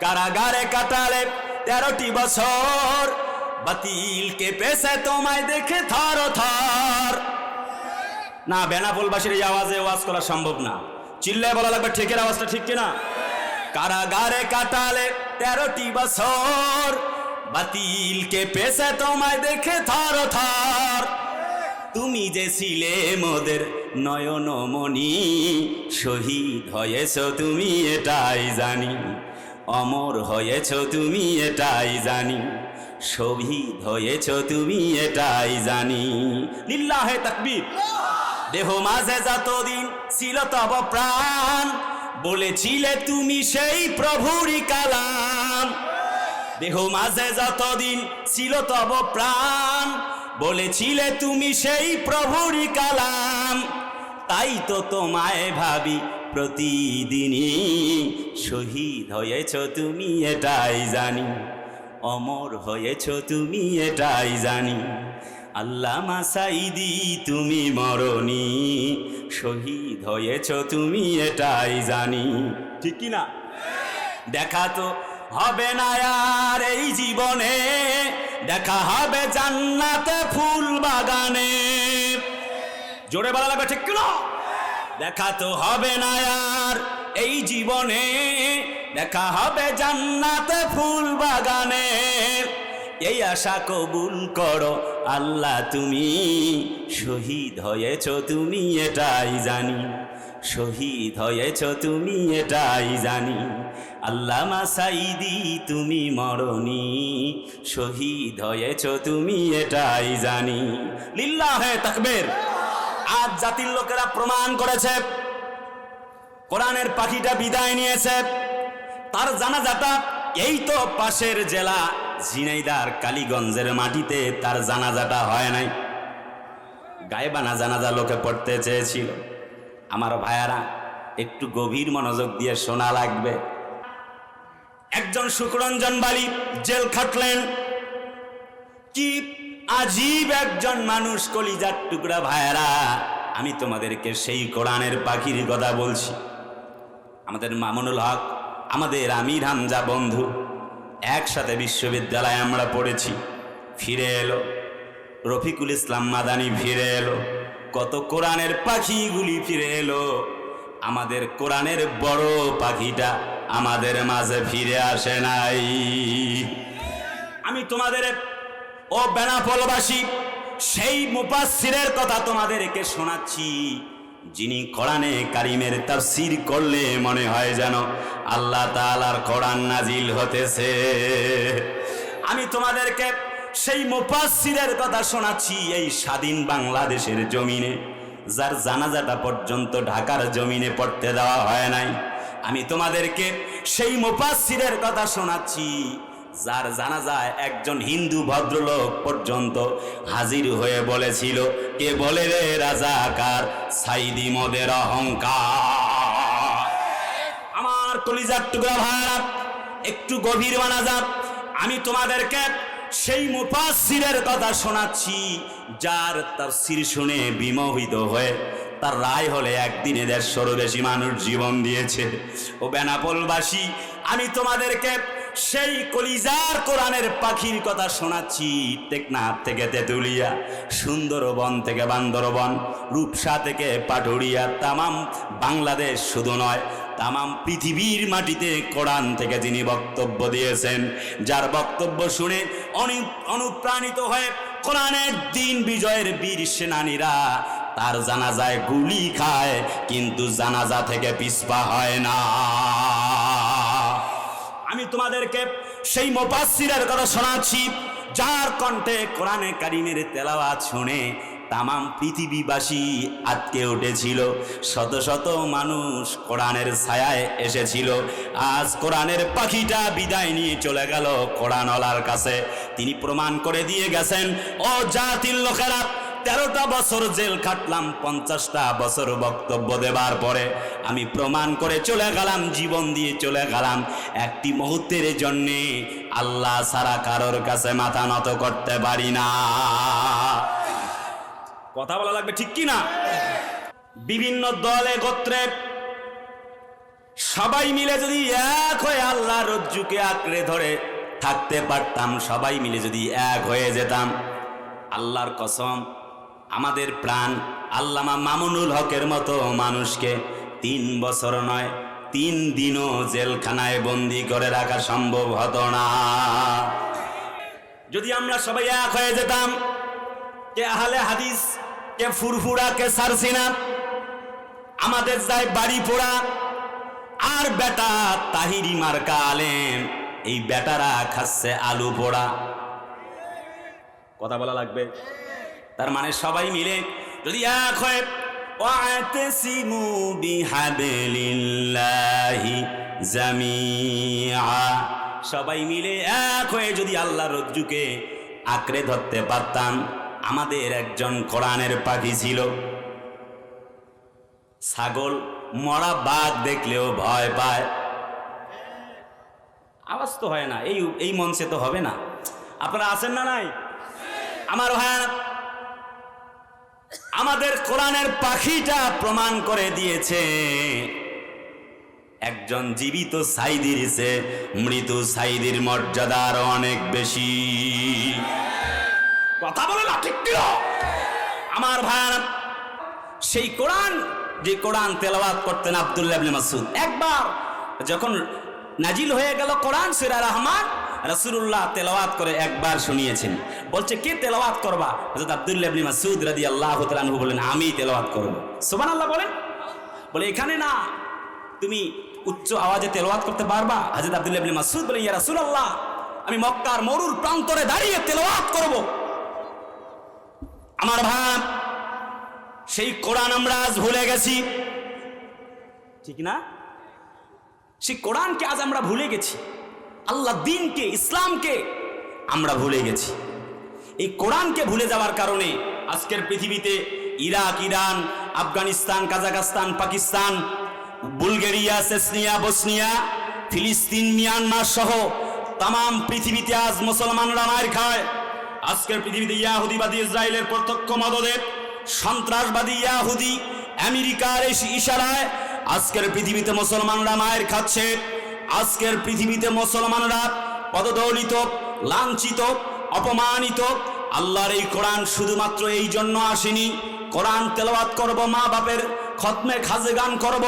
কারাগারে কাটালে তেরোটি বছর। বাতিলকে পেশে তোমায় দেখে থর থর। না, বেনাপোলবাসীর এই আওয়াজে ওয়াজ করা সম্ভব না। চিল্লায় বলা লাগবে, ঠিকের আওয়াজটা ঠিক কিনা? কারাগারে কাটালে তেরোটি বছর। বাতিলকে পেশে তোমায় দেখে থর থর। তুমি যে ছিলে মোদের নয়নমণি, শহীদ হয়েছ তুমি এটাই জানি। অমর হয়েছ তুমি এটাই জানি, শহীদ হয়েছ তুমি এটাই জানি। লিল্লাহে তাকবীর। দেহ মাঝে যতদিন ছিল তব প্রাণ, বলেছিলে তুমি সেই প্রভুরই কালাম। দেহ মাঝে যতদিন ছিল তব প্রাণ, বলেছিলে তুমি সেই প্রভুরই কালাম। তাই তো তোমায় ভাবি প্রতিদিনই শহীদ হয়েছ তুমি, এটাই জানি। অমর হয়েছ তুমি, এটাই জানি। আল্লাহ মাসাইদি তুমি মরণি। শহীদ হয়েছ তুমি, এটাই জানি। ঠিক না? দেখা তো হবে না আর এই জীবনে। দেখা হবে জান্নাতে ফুল বাগানে। জোরে বলা লাগবে, ঠিক কিনা দেখা তো হবে না আর। এই জীবনে দেখা হবে জান্নাতে ফুল বাগানে। এই আশা কবুল করো, আল্লাহ তুমি শহীদ হয়েছ, তুমি এটাই জানি। শহীদ হয়েছ, তুমি এটাই জানি। আল্লামা সাইদি তুমি মরণি। শহীদ হয়েছ, তুমি এটাই জানি। লিল্লাহে তাকবীর। আজ জাতির লোকেরা প্রমাণ করেছে। কোরআনের পাখিটা বিদায় নিয়েছে। তার জানাজাটা, এই তো পাশের জেলা ঝিনাইদার কালীগঞ্জের মাটিতে তার জানাজাটা হয় নাই। গায়েবানা জানাজা লোকে পড়তে চেয়েছিল। আমার ভাইয়ারা, একটু গভীর মনোযোগ দিয়ে শোনা লাগবে। একজন সুকরঞ্জন বাড়ি জেল খাটলেন। কি আজীব একজন মানুষ কলিজার টুকরা ভাইয়ারা, আমি তোমাদেরকে সেই কোরআনের পাখির কথা বলছি। আমাদের মামুনুল হক, আমাদের আমির হামজা বন্ধু, একসাথে বিশ্ববিদ্যালয়ে আমরা পড়েছি। ফিরে এলো, রফিকুল ইসলাম মাদানি ফিরে এলো, কত কোরআনের পাখিগুলি ফিরে এলো। আমাদের কোরআনের বড় পাখিটা আমাদের মাঝে ফিরে আসে নাই। আমি তোমাদের ও বেনাফলবাসী সেই মুপাসিরের কথা তোমাদেরকে শোনাচ্ছি, যিনি কোরআনে কারিমের তাফসির করলে মনে হয় যেন আল্লাহ তাআলার কোরআন নাজিল হতেছে। আমি তোমাদেরকে সেই মুপাসিরের কথা শোনাচ্ছি, এই স্বাধীন বাংলাদেশের জমিনে, যার জানাজাটা পর্যন্ত ঢাকার জমিনে পড়তে দেওয়া হয় নাই। আমি তোমাদেরকে সেই মুপাসিরের কথা শোনাচ্ছি যার জানা যায় একজন হিন্দু ভদ্রলোক পর্যন্ত হাজির হয়ে বলেছিল, কে বলে রে রাজাকার? সাইদি মদের অহংকার। আমার কলিজার টুকরা ভাইরা একটু গভীর মানা যাক আমি তোমাদেরকে সেই মুফাসসিরের কথা শোনাচ্ছি, যার তার সির শুনে বিমোহিত হয়ে তার রায় হলে একদিনে দেড়শোরও বেশি মানুষ জীবন দিয়েছে। ও বেনাপোলবাসী, আমি তোমাদেরকে সেই কলিজার কোরআনের পাখির কথা শোনাচ্ছি। টেকনাফ থেকে তেতুলিয়া, সুন্দরবন থেকে বান্দরবন, রূপসা থেকে পাটুরিয়া, তামাম বাংলাদেশ শুধু নয়, তামাম পৃথিবীর মাটিতে কোরআন থেকে যিনি বক্তব্য দিয়েছেন, যার বক্তব্য শুনে অনি- অনুপ্রাণিত হয়ে কোরআনের দিন বিজয়ের বীর সেনানীরা তার জানাজায় গুলি খায়, কিন্তু জানাজা থেকে পিসপা হয় না। তোমাদেরকে সেই মোপাসিরের কথা শোনাচ্ছি, যার কণ্ঠে কোরআনে কারিমের তেলাওয়াত শুনে তামাম পৃথিবীবাসী আটকে উঠেছিল। শত শত মানুষ কোরআনের ছায়ায় এসেছিল। আজ কোরআনের পাখিটা বিদায় নিয়ে চলে গেল কোরআনওয়ালার কাছে। তিনি প্রমাণ করে দিয়ে গেছেন, ও জাতির লোকেরা তেরোটা বছর জেল খাটলাম, পঞ্চাশটা বছর বক্তব্য দেবার পরে আমি প্রমাণ করে চলে গেলাম, জীবন দিয়ে চলে গেলাম। একটি মুহূর্তের জন্যে আল্লাহ সারা কারোর কাছে মাথা নত করতে পারি না। কথা বলা লাগবে ঠিক কি না বিভিন্ন দলে, গোত্রে সবাই মিলে যদি এক হয়ে আল্লাহ রজ্জুকে আঁকড়ে ধরে থাকতে পারতাম, সবাই মিলে যদি এক হয়ে যেতাম, আল্লাহর কসম আমাদের প্রাণ আল্লামা মামুনুল হকের মতো মানুষকে তিন বছর নয়, তিন দিনও জেলখানায় বন্দি করে রাখা সম্ভব হতো না। যদি আমরা সবাই এক হয়ে যেতাম, কে আহলে হাদিস, কে ফুরফুরা, কে সারসিনা, আমাদের যায় বাড়ি পোড়া, আর বেটা তাহিরি মার্কা আলেম, এই বেটারা খাচ্ছে আলু পোড়া। কথা বলা লাগবে? তার মানে সবাই মিলে যদি এক হয় واعتصموا بحبل الله জামিআ সবাই মিলে এক হয়ে যদি আল্লাহ রজ্জুকে আঁকড়ে ধরতে পারতাম আমাদের একজন কোরআনের পাখি ছিল ছাগল মরা বাঘ দেখলেও ভয় পায় আওয়াজ তো হয় না এই এই মঞ্চে তো হবে না আপনারা আছেন না নাই আমার ভাই আমাদের কোরআনের পাখিটা প্রমাণ করে দিয়েছে। একজন জীবিত সাইদির সে মৃত সাইদির মর্যাদা আরও অনেক বেশি। কথা বলে না ঠিক আমার ভাই সেই কোরআন, যে কোরআন তেলাওয়াত করতেন আব্দুল্লাহ মাসুদ একবার যখন নাজিল হয়ে গেল কোরআন সুরা রহমান রাসূলুল্লাহ তেলাওয়াত করে একবার শুনিয়েছেন। বলছে, কে তেলাওয়াত করবা? হযরত আব্দুল্লাহ ইবনে মাসুদ রাদিয়াল্লাহু তাআলা আনহু বলেন আমি তেলাওয়াত করব। সুবহানাল্লাহ বলেন। বলে, এখানে না, তুমি উচ্চ আওয়াজে তেলাওয়াত করতে পারবা? হযরত আব্দুল্লাহ ইবনে মাসুদ বলে ইয়া রাসূলুল্লাহ, আমি মক্কার মরুর প্রান্তরে দাঁড়িয়ে তেলাওয়াত করব। আমার ভাই সেই কোরআন আমরা আজ ভুলে গেছি। ঠিক না? সেই কোরআনকে আজ আমরা ভুলে গেছি। আল্লাহ দিনকে, ইসলামকে আমরা ভুলে গেছি। এই কোরআনকে ভুলে যাওয়ার কারণে আজকের পৃথিবীতে Iraq, Iran, Afghanistan Kazakhstan Pakistan, Bulgaria, Chechnya, Bosnia, ফিলিস্তিন, মিয়ানমার সহ তাম পৃথিবীতে আজ মুসলমানরা মায়ের খায়। আজকের পৃথিবীতে ইয়াহুদিবাদী ইসরায়েলের প্রত্যক্ষ মদদে সন্ত্রাসবাদী ইয়াহুদি, আমেরিকার এই ইশারায় আজকের পৃথিবীতে মুসলমানরা মায়ের খাচ্ছে। আজকের পৃথিবীতে মুসলমানরা পদদলিত, লাঞ্ছিত, অপমানিত, আল্লাহর এই কোরআন শুধুমাত্র এই জন্য আসেনি। কোরআন তেলাওয়াত করব, মা বাপের খতমে খাজে গান করব,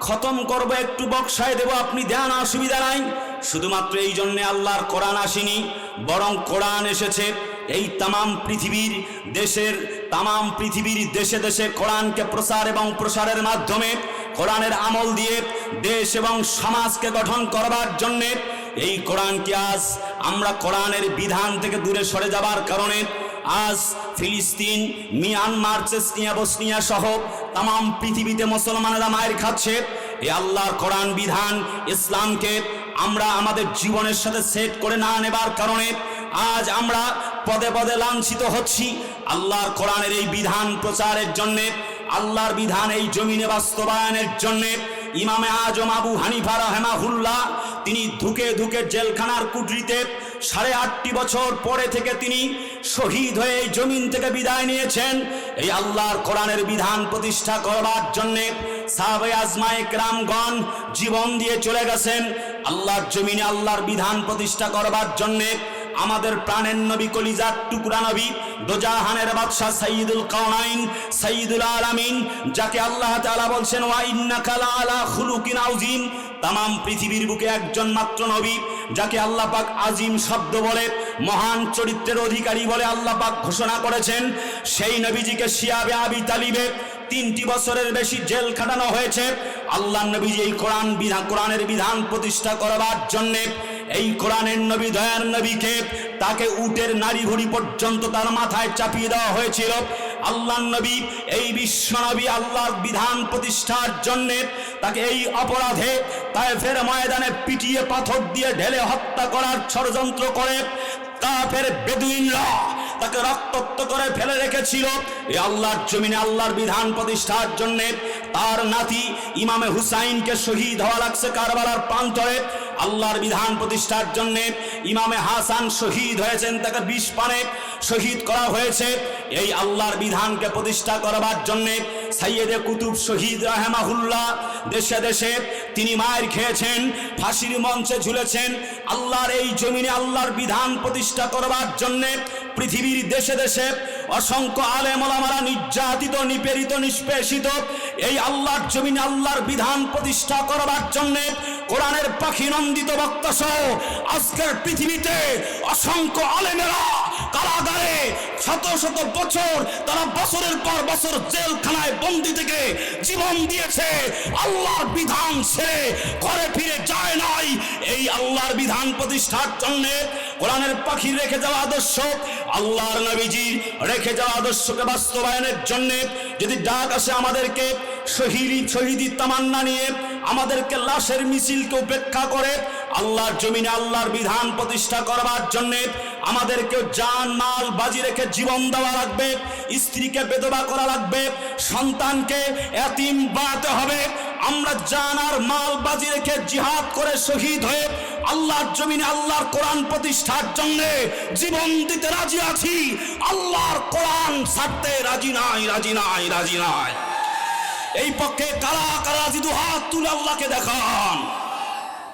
খতম করব, একটু বক্সায় দেব, আপনি দেন, অসুবিধা নাই। শুধুমাত্র এই জন্যে আল্লাহর কোরআন আসেনি, বরং কোরআন এসেছে। এই তামাম পৃথিবীর দেশের, তামাম পৃথিবীর দেশে দেশে কোরআনকে প্রসার এবং প্রসারের মাধ্যমে কোরআনের আমল দিয়ে দেশ এবং সমাজকে গঠন করবার জন্যে এই কোরআনকে আজ আমরা কোরআনের বিধান থেকে দূরে সরে যাবার কারণে আজ ফিলিস্তিন, মিয়ানমার, চেসনিয়া, বসনিয়া সহ তাম পৃথিবীতে মুসলমানেরা মায়ের খাচ্ছে। এ আল্লাহর কোরআন বিধান ইসলামকে আমরা আমাদের জীবনের সাথে সেট করে না নেবার কারণে আজ আমরা পদে পদে লাঞ্ছিত হচ্ছি। আল্লাহর কোরআনের এই বিধান প্রচারের জন্যে আল্লাহর বিধান এই জমিনে বাস্তবায়নের জন্যে ইমামে আজম আবু হানিফা রহমাহুল্লাহ তিনি ধুকে ধুকে জেলখানার কুটরিতে সাড়ে আটটি বছর পরে থেকে তিনি শহীদ হয়ে এই জমিন থেকে বিদায় নিয়েছেন। এই আল্লাহর কোরআনের বিধান প্রতিষ্ঠা করবার জন্যে সাহাবে আজমায়ে রামগণ জীবন দিয়ে চলে গেছেন। আল্লাহর জমিনে আল্লাহর বিধান প্রতিষ্ঠা করবার জন্যে আমাদের প্রাণের নবী কলিজার টুকরা নবী দোজাহানের বাদশাহ সাইয়্যিদুল কাওনাইন সাইয়্যিদুল আলামিন, যাকে আল্লাহ তাআলা বলছেন, ওয়া ইন্নাকা আলা খুলুকিন আযীম তাম পৃথিবীর বুকে একজন মাত্র নবী, যাকে আল্লাহ পাক আজিম শব্দ বলে, মহান চরিত্রের অধিকারী বলে আল্লাহ পাক ঘোষণা করেছেন। সেই নবীজিকে শিয়াবে আবি তালিবে তিনটি বছরের বেশি জেল খাটানো হয়েছে। আল্লাহ নবীজি এই কোরআন বিধান কোরআনের বিধান প্রতিষ্ঠা করবার জন্যে এই কোরআনের নবী, দয়ার নবীকে তাকে উটের নারী ভুড়ি পর্যন্ত তার মাথায় চাপিয়ে দেওয়া হয়েছিল। আল্লাহ নবী এই বিশ্বনবী আল্লাহর বিধান প্রতিষ্ঠার জন্য তাকে এই অপরাধে তায়েফের ময়দানে পিটিয়ে পাথর দিয়ে ঢেলে হত্যা করার ষড়যন্ত্র করে কাফের বেদুইনরা তাকে রক্তাক্ত করে ফেলে রেখেছিল। এই আল্লাহর জমিনে আল্লাহর বিধান প্রতিষ্ঠার জন্যে তার নাতি ইমামে হুসাইনকে শহীদ হওয়া লাগছে কারবালার প্রান্তরে। আল্লাহর বিধান প্রতিষ্ঠার জন্য ইমামে হাসান শহীদ হয়েছেন, তাকে বিষ পানে শহীদ করা হয়েছে। এই আল্লাহর বিধানকে প্রতিষ্ঠা করবার জন্য সাইয়েদে কুতুব শহীদ রাহেমাহুল্লাহ দেশে দেশে তিনি মায়ের খেয়েছেন, ফাঁসির মঞ্চে ঝুলেছেন। আল্লাহর এই জমিনে আল্লাহর বিধান প্রতিষ্ঠা করবার জন্যে পৃথিবীর দেশে দেশে অসংখ্য আলেমলামারা নির্যাতিত, নিপীড়িত, নিষ্পেষিত এই আল্লাহর জমিনে আল্লাহর বিধান প্রতিষ্ঠা করবার জন্যে কোরআনের পাখি নন্দিত বক্তা সহ আজকের পৃথিবীতে অসংখ্য আলেমেরা কারাগারে শত শত বছর, তারা বছরের পর বছর জেলখানায় বন্দি থেকে জীবন দিয়েছে। আল্লাহর বিধান সে ঘরে ফিরে যায় নাই। এই আল্লাহর বিধান প্রতিষ্ঠার জন্য কোরআনের পাখি রেখে যাওয়া আদর্শ, আল্লাহর নবীজি রেখে যাওয়া আদর্শকে বাস্তবায়নের জন্য যদি ডাক আসে আমাদেরকে, শহীদি শহীদি তামান্না নিয়ে আমাদেরকে লাশের মিছিলকে উপেক্ষা করে, আল্লাহর জমিনে আল্লাহর বিধান প্রতিষ্ঠা করবার জন্যে আমাদেরকে জান, মাল, বাজি রেখে জীবন দেওয়া লাগবে, স্ত্রীকে বেদবা করা লাগবে, সন্তানকে এতিম বাড়াতে হবে। আমরা জান আর মাল বাজি রেখে জিহাদ করে শহীদ হয়ে আল্লাহর জমিনে আল্লাহর কোরআন প্রতিষ্ঠার জন্য জীবন দিতে রাজি আছি। আল্লাহর কোরআন ছাড়তে রাজি নাই রাজি নাই রাজি নাই। এই পক্ষে কারা কারা জিদু হাত তুলে আল্লাহকে দেখান।